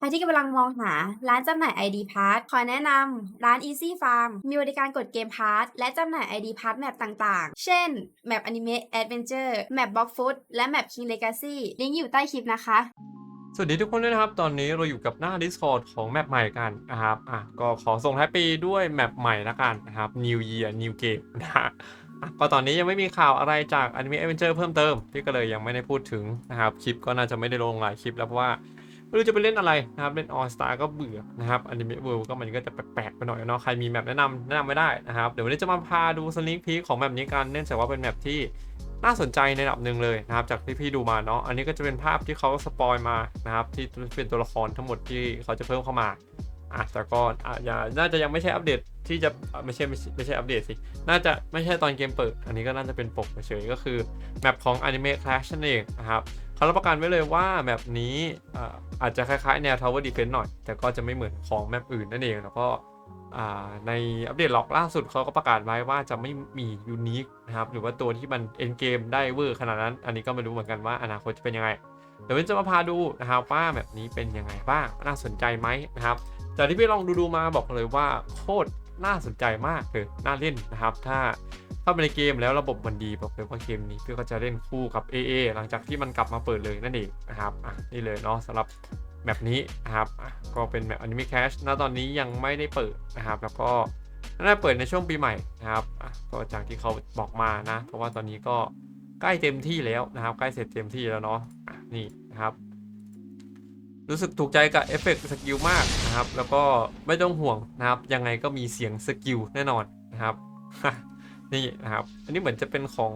ใครที่กำลังมองหาร้านจำหน่าย ID Pass ขอแนะนำร้าน Easy Farm มีบริการกดเกม Pass และจำหน่าย ID Pass แมปต่างๆ เช่น แมป Anime Adventure แมป Block Food และแมป King Legacy ลิงก์อยู่ใต้คลิปนะคะ สวัสดีทุกคนด้วยนะครับ ตอนนี้เราอยู่กับหน้า Discord ของแมปใหม่กันนะครับอะก็ขอส่งท้ายปีด้วยแมปใหม่ละกันนะครับ New Year New Game นะฮะอะก็ตอนนี้ยังไม่มีข่าวอะไรจาก Anime Adventure เพิ่มเติมพี่ก็เลยยังไม่ได้พูดถึงนะครับคลิปก็น่าจะไม่ได้ลงหลายคลิปแล้วเพราะว่า ไม่รู้จะไปเล่นอะไรนะครับ เล่น All Star ก็เบื่อนะครับ Anime World ก็มันก็จะแปลกๆไปหน่อยเนาะ ใครมีแมปแนะนำแนะนำไม่ได้นะครับ เดี๋ยววันนี้จะมาพาดูสลิงพีของแมปนี้กัน เนื่องจากว่าเป็นแมปที่น่าสนใจในระดับหนึ่งเลยนะครับ จากที่พี่ดูมาเนาะ อันนี้ก็จะเป็นภาพที่เขาสปอยมานะครับที่เป็นตัวละครทั้งหมดที่เขาจะเพิ่มเข้ามาอะแต่ก็อะอย่าน่าจะยังไม่ใช่อัปเดตที่จะไม่ใช่ไม่ใช่อัปเดตสิ น่าจะไม่ใช่ตอนเกมเปิด อันนี้ก็น่าจะเป็นปกเฉยก็คือแมปของ Anime Clash นั่นเองนะครับ เขารับประกันไว้เลยว่าแมปนี้อาจจะคล้ายๆ แนว Tower Defense หน่อย แต่ก็จะไม่เหมือนของแมปอื่นนั่นเอง แล้วก็ในอัปเดตล็อกล่าสุดเขาก็ประกาศไว้ว่าจะไม่มียูนิคนะครับ หรือว่าตัวที่มันเอ็นเกมได้เวอร์ขนาดนั้น อันนี้ก็ไม่รู้เหมือนกันว่าอนาคตจะเป็นยังไง เดี๋ยววันนี้จะมาพาดูนะครับว่าแบบนี้เป็นยังไงบ้าง น่าสนใจไหมนะครับ จากที่พี่ลองดูดูมาบอกเลยว่าโคตรน่าสนใจมากเลยน่าเล่นนะครับ ถ้า เข้าไปในเกมแล้วระบบมันดีบอกเลยว่าเกมนี้พี่ก็จะเล่นคู่กับ AA หลังจากที่มันกลับมาเปิดเลยนั่นเองนะครับอะนี่เลยเนาะสำหรับแบบนี้นะครับก็เป็นแบบ Anime Cash ณตอนนี้ยังไม่ได้เปิดนะครับแล้วก็น่าเปิดในช่วงปีใหม่นะครับก็จากที่เขาบอกมานะ เพราะว่าตอนนี้ก็ใกล้เต็มที่แล้วนะครับ ใกล้เสร็จเต็มที่แล้วเนาะนี่นะครับ รู้สึกถูกใจกับเอฟเฟกต์สกิลมากนะครับ แล้วก็ไม่ต้องห่วงนะครับ ยังไงก็มีเสียงสกิลแน่นอนนะครับ นี่นะครับ อันนี้เหมือนจะเป็นของ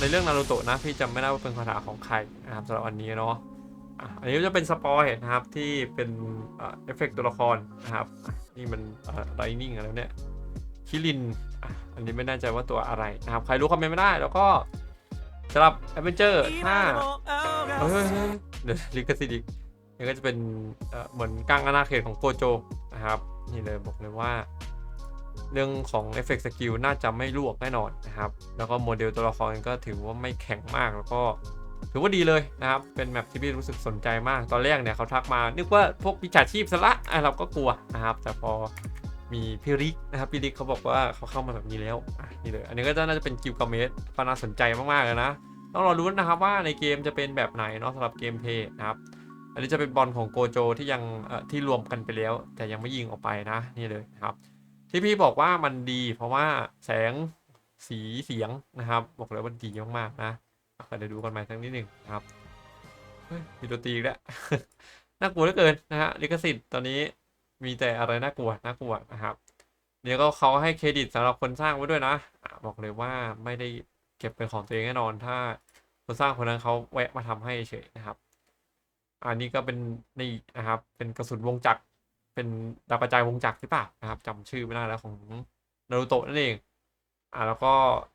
ในเรื่องนารูโตะนะ พี่จำไม่ได้ว่าเป็นคาถาของใครนะครับสำหรับอันนี้เนาะอันนี้จะเป็นสปอยนะครับที่เป็นเอฟเฟกต์ตัวละครนะครับ นี่มันไรนิ่งอะไรเนี่ยคิริน อันนี้ไม่แน่ใจว่าตัวอะไรนะครับ ใครรู้คอมเมนต์ไม่ได้แล้วก็สำหรับแอดเวนเจอร์ถ้าเฮ้ยเฮ้ยเดี๋ยวลิขสิทธิ์อีกนี่ก็จะเป็นเอ่อเหมือนกลางอาณาเขตของโกโจนะครับ นี่เลยบอกเลยว่า เรื่องของเอฟเฟกต์สกิลน่าจะไม่ลวกแน่นอนนะครับ แล้วก็โมเดลตัวละครก็ถือว่าไม่แข็งมากแล้วก็ถือว่าดีเลยนะครับ เป็นแมปที่พี่รู้สึกสนใจมาก ตอนแรกเนี่ยเขาทักมา นึกว่าพวกวิชาชีพซะละอะเราก็กลัวนะครับ แต่พอมีพี่ริกนะครับพี่ริกเขาบอกว่าเขาเข้ามาแบบนี้แล้วอะนี่เลย อันนี้ก็จะน่าจะเป็นกิลกาเมสก็น่าสนใจมากๆเลยนะ ต้องรอรุ้นนะครับว่าในเกมจะเป็นแบบไหนเนาะสำหรับเกมเพย์นะครับ อันนี้จะเป็นบอลของโกโจที่ยังที่รวมกันไปแล้ว แต่ยังไม่ยิงออกไปนะนี่เลยครับ ที่พี่บอกว่ามันดี เพราะว่าแสงสีเสียงนะครับ บอกเลยว่าดีมากๆนะเดี๋ยวดูกันใหม่สักนิดหนึ่งนะครับมีดนตรีอีกแล้วน่ากลัวเหลือเกินนะฮะลิขสิทธิ์ตอนนี้มีแต่อะไรน่ากลัวน่ากลัวนะครับ เดี๋ยวก็เขาให้เครดิตสำหรับคนสร้างไว้ด้วยนะอะบอกเลยว่าไม่ได้เก็บเป็นของตัวเองแน่นอน ถ้าคนสร้างคนนั้นเขาแวะมาทำให้เฉยนะครับ อันนี้ก็เป็นนี่นะครับ เป็นกระสุนวงจักร เป็นดาวกระจายวงจักรหรือเปล่านะครับจำชื่อไม่ได้แล้วของนารูโตะนั่นเองอ่าแล้วก็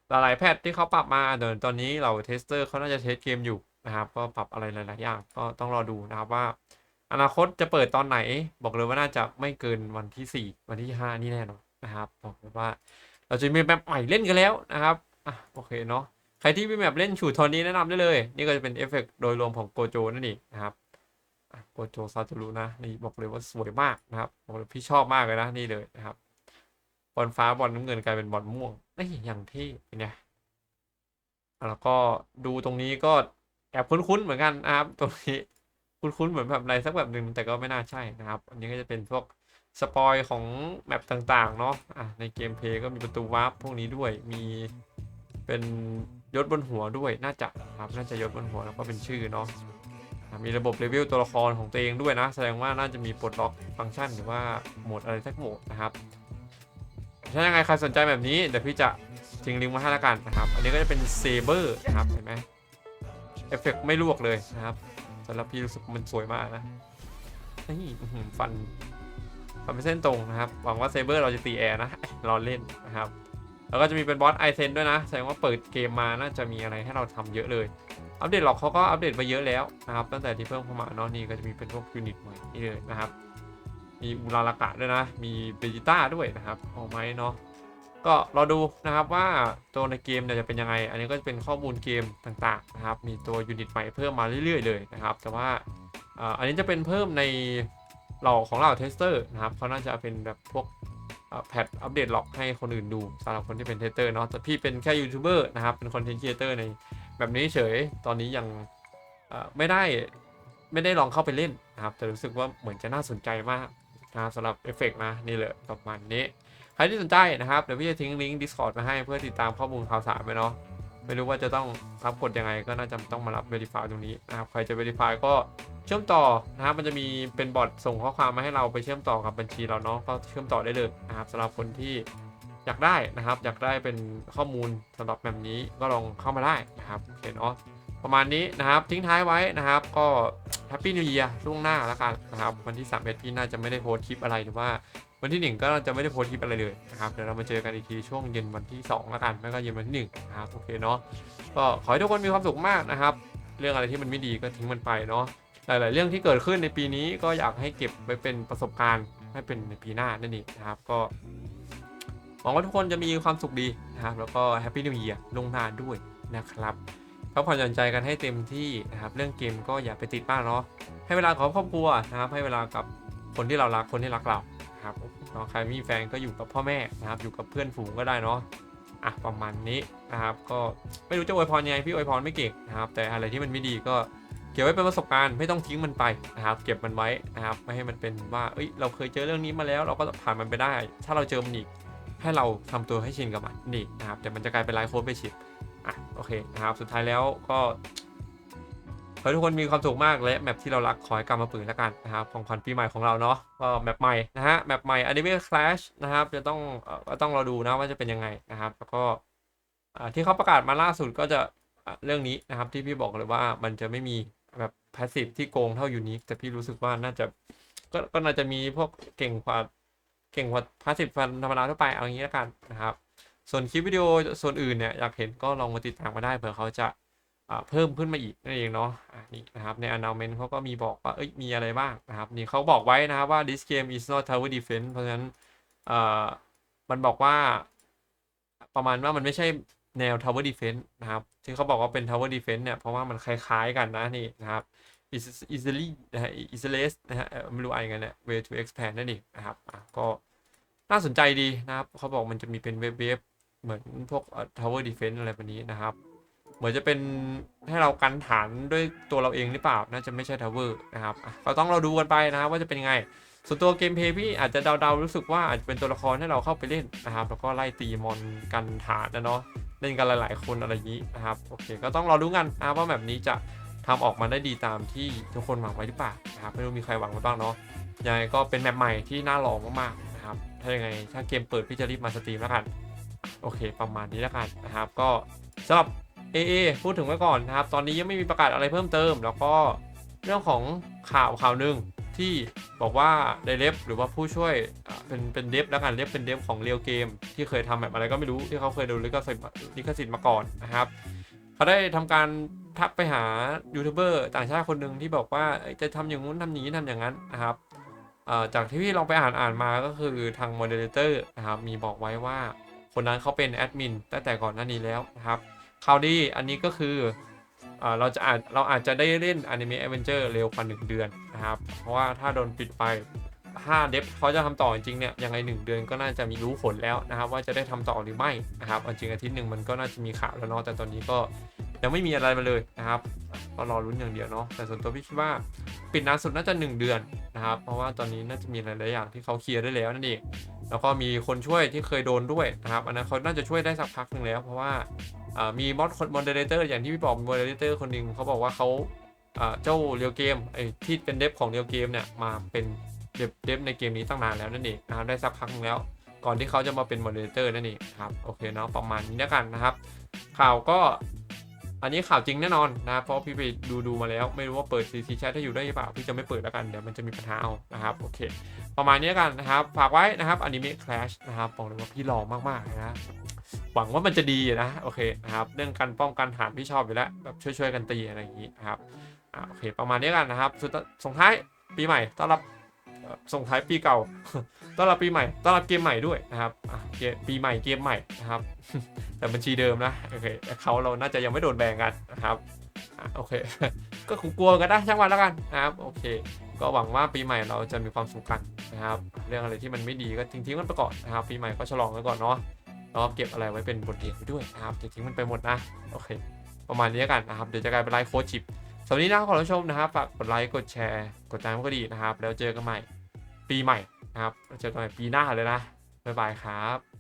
หลายๆแพทที่เขาปรับมาเดี๋ยวตอนนี้เราเทสเตอร์เขาน่าจะเทสเกมอยู่นะครับก็ปรับอะไรหลายๆอย่างก็ต้องรอดูนะครับว่า อนาคตจะเปิดตอนไหน บอกเลยว่าน่าจะไม่เกินวันที่ 4 วันที่ 5 นี่แน่นอนนะครับบอกเลยว่า เราจะมีแมปใหม่เล่นกันแล้วนะครับอะโอเคเนาะใครที่มีแมปเล่นฉูดโทนนี้แนะนำได้เลย นี่ก็จะเป็นเอฟเฟกต์โดยรวมของโกโจนั่นเองนะครับ โกโจซาตูรุนะนี่บอกเลยว่าสวยมากนะครับบอกเลยพี่ชอบมากเลยนะนี่เลยนะครับบอลฟ้าบอลน้ำเงินกลายเป็นบอลม่วงนี่อย่างที่เนี่ยแล้วก็ดูตรงนี้ก็แอบคุ้นๆเหมือนกันนะครับตรงนี้คุ้นๆเหมือนแบบอะไรสักแบบหนึ่งแต่ก็ไม่น่าใช่นะครับ อันนี้ก็จะเป็นพวกสปอยของแมปต่างๆเนาะอะในเกมเพย์ก็มีประตูวาร์ปพวกนี้ด้วยมีเป็นยศบนหัวด้วยน่าจะครับน่าจะยศบนหัวแล้วก็เป็นชื่อเนาะ มีระบบเลเวตัวละครของตัวเองด้วยนะ แสดงว่าน่าจะมีปลดล็อกฟังก์ชันหรือว่าโหมดอะไรสักโหมดนะครับถ้ายังไงใครสนใจแบบนี้เดี๋ยวพี่จะทิ้งลิงก์มาให้ละกันนะครับ อันนี้ก็จะเป็นเซเบอร์นะครับเห็นไหมเอฟเฟกต์ไม่ลวกเลยนะครับสำหรับพี่รู้สึกมันสวยมากนะนี่ฟันฟันเป็นเส้นตรงนะครับ หวังว่าเซเบอร์เราจะตีแอร์นะรอเล่นนะครับ แล้วก็จะมีเป็นบอสไอเซนด้วยนะ แสดงว่าเปิดเกมมาน่าจะมีอะไรให้เราทำเยอะเลย อัปเดตหรอกเขาก็อัปเดตไปเยอะแล้วนะครับตั้งแต่ที่เพิ่มเข้ามาเนาะนี่ก็จะมีเป็นพวกยูนิตใหม่นี่เลยนะครับ มีอุลาลากะด้วยนะ มีเบจิต้าด้วยนะครับเอาไหมเนาะก็รอดูนะครับว่าตัวในเกมเนี่ยจะเป็นยังไง อันนี้ก็จะเป็นข้อมูลเกมต่างๆนะครับมีตัวยูนิตใหม่เพิ่มมาเรื่อยๆเลยนะครับแต่ว่าอ่าอันนี้จะเป็นเพิ่มในเราของเราเทสเตอร์นะครับเขาน่าจะเป็นแบบพวกแพทอัปเดตล็อกให้คนอื่นดูสำหรับคนที่เป็นเทสเตอร์เนาะแต่พี่เป็นแค่ยูทูบเบอร์นะครับเป็นคอนเทนต์ครีเอเตอร์ใน แบบนี้เฉยตอนนี้ยังไม่ได้ไม่ได้ลองเข้าไปเล่นนะครับแต่รู้สึกว่าเหมือนจะน่าสนใจมากนะครับสำหรับเอฟเฟกต์นะนี่เลยประมาณนี้ ใครที่สนใจนะครับ เดี๋ยวพี่จะทิ้งลิงก์ Discord มาให้เพื่อติดตามข้อมูลข่าวสารไปเนาะไม่รู้ว่าจะต้องรับกดยังไงก็น่าจะต้องมารับ Verify ตรงนี้นะครับใครจะ Verify ก็เชื่อมต่อนะครับมันจะมีเป็นบอทส่งข้อความมาให้เราไปเชื่อมต่อกับบัญชีเราเนาะก็เชื่อมต่อได้เลยนะครับสำหรับคนที่ อยากได้นะครับอยากได้เป็นข้อมูลสำหรับแบบนี้ก็ลองเข้ามาได้นะครับโอเคเนาะประมาณนี้นะครับทิ้งท้ายไว้นะครับ ก็แฮปปี้นิว e ย r ล่วงหน้าแล้วกันนะครับ วันที่3เอ็ดพี่น่าจะไม่ได้โพสต์คลิปอะไรหรือว่าวันที่หนึ่งก็จะไม่ได้โพสต์คลิปอะไรเลยนะครับเดี๋ยวเรามาเจอกันอีกทีช่วงเย็นวันที่2แล้วกันไม่ก็เย็นวันที่หนึ่งนะครับโอเคเนาะก็ขอให้ทุกคนมีความสุขมากนะครับ เรื่องอะไรที่มันไม่ดีก็ทิ้งมันไปเนาะหลาย ๆ เรื่องที่เกิดขึ้นในปีนี้ก็อยากให้เก็บไว้เป็นประสบการณ์ให้เป็นในปีหน้านั่นเองนะครับ ก็ วังว่าทุกคนจะมีความสุขดีนะครับ แล้วก็แฮปปี้นิว e ย r ลงหน้าด้วยนะครับพักผ่อนหย่อนใจกันให้เต็มที่นะครับ เรื่องเกมก็อย่าไปติดมากเนาะให้เวลากับครอบครัวนะครับ ให้เวลากับคนที่เรารักคนที่รักเราครับเนาะใครมีแฟนก็อยู่กับพ่อแม่นะครับ อยู่กับเพื่อนฝูงก็ได้เนาะอะประมาณนี้นะครับ ก็ไม่รู้จะอวยพรยังไงพี่อวยพรไม่เก่งนะครับ แต่อะไรที่มันไม่ดีก็เก็บไว้เป็นประสบการณ์ไม่ต้องทิ้งมันไปนะครับเก็บมันไว้นะครับไม่ให้มันเป็นว่าเอ้ยเราเคยเจอเรื่องนี้มาแล้ว เราก็ผ่านมันไปได้ ถ้าเราเจอมันอีก ให้เราทำตัวให้ชินกับมันนี่นะครับแต่มันจะกลายเป็นไลฟ์โค้ดไปชิดอะโอเคนะครับสุดท้ายแล้วก็ขอทุกคนมีความสุขมากและแมปที่เรารักขอให้กลับมาปืนแล้วกันนะครับของขวัญปีใหม่ของเราเนาะก็แมปใหม่นะฮะแมปใหม่ Anime Clash นะครับจะต้องก็ต้องรอดูนะว่าจะเป็นยังไงนะครับ แล้วก็ที่เขาประกาศมาล่าสุดก็จะอะเรื่องนี้นะครับที่พี่บอกเลยว่ามันจะไม่มีแบบพาสซีฟที่โกงเท่ายูนิคแต่พี่รู้สึกว่าน่าจะก็ก็น่าจะมีพวกเก่งกว่า เก่งกว่าพาสซีฟธรรมดาทั่วไปเอาอย่างนี้แล้วกันนะครับ ส่วนคลิปวิดีโอส่วนอื่นเนี่ยอยากเห็นก็ลองมาติดตามมาได้เผื่อเขาจะเพิ่มขึ้นมาอีกนั่นเองเนาะนี่นะครับใน announcement เขาก็มีบอกว่าเอ้ยมีอะไรบ้างนะครับนี่เขาบอกไว้นะครับว่า this game is not tower defense เพราะฉะนั้นเอ่อมันบอกว่าประมาณว่ามันไม่ใช่แนว tower defense นะครับที่เขาบอกว่าเป็น tower defense เนี่ยเพราะว่ามันคล้ายๆกันนะนี่นะครับ easily นะฮะ easily นะฮะไม่รู้อะไรกันเนี่ย way to expand นั่นเองนะครับ ก็น่าสนใจดีนะครับเขาบอกมันจะมีเป็นเว็บๆเหมือนพวกเอ่อ tower defense อะไรแบบนี้นะครับ เหมือนจะเป็นให้เรากันฐานด้วยตัวเราเองหรือเปล่า น่าจะไม่ใช่ทาวเวอร์นะครับก็ต้องเราดูกันไปนะครับว่าจะเป็นยังไง ส่วนตัวเกมเพย์พี่อาจจะเดาๆรู้สึกว่าอาจจะเป็นตัวละครให้เราเข้าไปเล่นนะครับ แล้วก็ไล่ตีมอนกันฐานนะเนาะเล่นกันหลายๆคนอะไรอย่างนี้นะครับโอเค ก็ต้องรอดูกันนะว่าแบบนี้จะ ทำออกมาได้ดีตามที่ทุกคนหวังไว้หรือเปล่านะครับไม่รู้มีใครหวังไว้บ้างเนาะยังไงก็เป็นแมปใหม่ที่น่าลองมากๆนะครับถ้ายังไงถ้าเกมเปิดพี่จะรีบมาสตรีมแล้วกันโอเค ประมาณนี้แล้วกันนะครับก็สำหรับ AA พูดถึงไว้ก่อนนะครับ ตอนนี้ยังไม่มีประกาศอะไรเพิ่มเติม แล้วก็เรื่องของข่าวข่าวหนึ่งที่บอกว่าไดเรฟหรือว่าผู้ช่วยเป็นเป็นเดฟแล้วกันเดฟเป็นเดฟของเรียวเกม ที่เคยทำแบบอะไรก็ไม่รู้ที่เขาเคยดูลิขสิทธิ์ลิขสิทธิ์มาก่อนนะครับเขาได้ทำการ ทักไปหายูทูบเบอร์ต่างชาติคนหนึ่งที่บอกว่าจะทำอย่างนู้นทำอย่างนี้ทำอย่างนั้นนะครับจากที่พี่ลองไปอ่านอ่านมาก็คือทางโมเดเลเตอร์นะครับมีบอกไว้ว่าคนนั้นเขาเป็นแอดมินตั้งแต่ก่อนหน้านี้แล้วนะครับข่าวดีอันนี้ก็คืออเราจะอาจเราอาจจะได้เล่น Anime Adventure เร็วกว่า 1 เดือนนะครับ เพราะว่าถ้าโดนปิดไปถ้าเดฟเขาจะทำต่อจริงเนี่ยยังไง 1 เดือนก็น่าจะมีรู้ผลแล้วนะครับ ว่าจะได้ทำต่อหรือไม่นะครับจริงอาทิตย์หนึ่งมันก็น่าจะมีข่าวแล้วเนาะแต่ตอนนี้ก็ ยังไม่มีอะไรมาเลยนะครับ ก็รอรุ้นอย่างเดียวเนาะแต่ส่วนตัวพี่คิดว่าปิดนานสุดน่าจะ 1 เดือนนะครับ เพราะว่าตอนนี้น่าจะมีหลายๆอย่างที่เขาเคลียร์ได้แล้วนั่นเองแล้วก็มีคนช่วยที่เคยโดนด้วยนะครับ อันนั้นเขาน่าจะช่วยได้สักพักหนึ่งแล้ว เพราะว่ามีมอดคนมอดเดเลเตอร์อย่างที่พี่บอกมอดเดเลเตอร์คนหนึ่งเขาบอกว่าเขาเจ้าเรียวเกมไอ้ที่เป็นเดฟของเรียวเกมเนี่ยมาเป็นเดฟเดฟในเกมนี้ตั้งนานแล้วนั่นเองนะครับได้สักพักนึงแล้วก่อนที่เขาจะมาเป็นมอดเดเลเตอร์นั่นเองครับโอเคเนาะประมาณนี้แล้วกันนะครับ ข่าวก็ อันนี้ข่าวจริงแน่นอนนะเพราะพี่ไปดูดูมาแล้วไม่รู้ว่าเปิดซีซีแชทให้อยู่ได้หรือเปล่าพี่จะไม่เปิดแล้วกันเดี๋ยวมันจะมีปัญหาเอานะครับโอเค ประมาณนี้กันนะครับฝากไว้นะครับอนิเมะคลาชนะครับบอกเลยว่าพี่ลองมากๆนะหวังว่ามันจะดีนะโอเคนะครับเรื่องการป้องกันฐานพี่ชอบอยู่แล้วแบบช่วยๆกันตีอะไรอย่างนี้นะครับอโอเค ประมาณนี้กันนะครับสุดส่งท้ายปีใหม่ต้อนรับส่งท้ายปีเก่าต้อนรับปีใหม่ต้อนรับเกมใหม่ด้วยนะครับเกมปีใหม่เกมใหม่นะครับ แต่บัญชีเดิมนะโอเคเขาเราน่าจะยังไม่โดนแบนกันนะครับโอเค ก็คงกลัวกันนะช่างวันแล้วกันนะครับโอเค ก็หวังว่าปีใหม่เราจะมีความสุขกันนะครับ เรื่องอะไรที่มันไม่ดีก็ทิ้งๆมันไปก่อนนะครับ ปีใหม่ก็ฉลองไว้ก่อนเนาะแล้วเก็บอะไรไว้เป็นบทเรียนไปด้วยนะครับอย่าทิ้งมันไปหมดนะโอเค ประมาณนี้กันนะครับเดี๋ยวจะกลายเป็นไลฟ์โค้ชชิปสำหรับวันนี้นะขอรับชมนะครับฝากกดไลค์กดแชร์กดติดตามก็ดีนะครับ แล้วเจอกันใหม่ปีใหม่นะครับเจอกันใหม่ปีหน้าเลยนะบ๊ายบายครับ